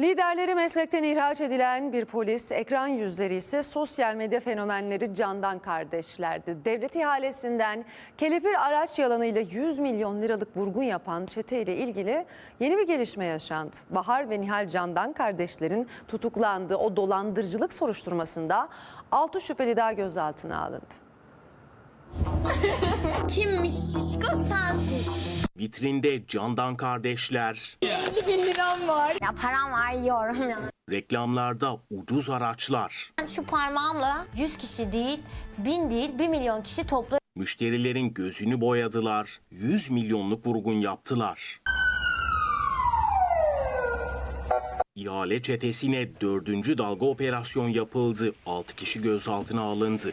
Liderleri meslekten ihraç edilen bir polis, ekran yüzleri ise sosyal medya fenomenleri Candan kardeşlerdi. Devlet ihalesinden kelepir araç yalanıyla 100 milyon liralık vurgun yapan çeteyle ilgili yeni bir gelişme yaşandı. Bahar ve Nihal Candan kardeşlerin tutuklandığı o dolandırıcılık soruşturmasında 6 şüpheli daha gözaltına alındı. Kimmiş şişko sensin şişko. Vitrinde Candan kardeşler, Ya param var yiyorum ya. reklamlarda ucuz araçlar, Ben şu parmağımla 100 kişi değil, 1000 değil 1 milyon kişi toplu müşterilerin gözünü boyadılar, 100 milyonluk vurgun yaptılar. İhale çetesine dördüncü dalga operasyon yapıldı. 6 kişi gözaltına alındı.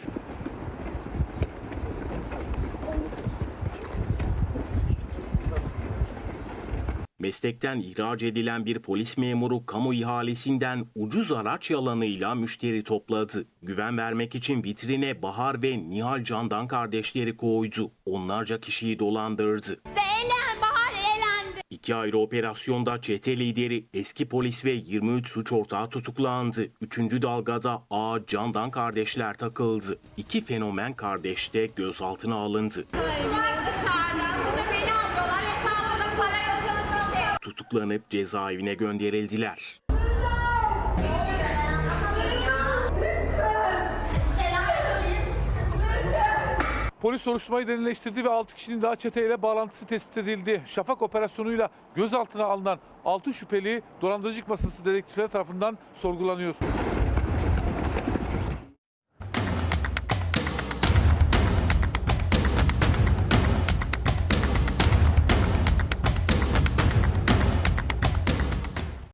Meslekten ihraç edilen bir polis memuru kamu ihalesinden ucuz araç yalanıyla müşteri topladı. Güven vermek için vitrine Bahar ve Nihal Candan kardeşleri koydu. Onlarca kişiyi dolandırdı. Eğlen Bahar eğlendi. İki ayrı operasyonda çete lideri eski polis ve 23 suç ortağı tutuklandı. Üçüncü dalgada A Candan kardeşler takıldı. İki fenomen kardeş de gözaltına alındı. Var dışarıda. Burada beni alıyorlar. Tutuklanıp cezaevine gönderildiler. Polis soruşturmayı derinleştirdi ve 6 kişinin daha çeteyle bağlantısı tespit edildi. Şafak operasyonuyla gözaltına alınan 6 şüpheli dolandırıcılık masası dedektifleri tarafından sorgulanıyor.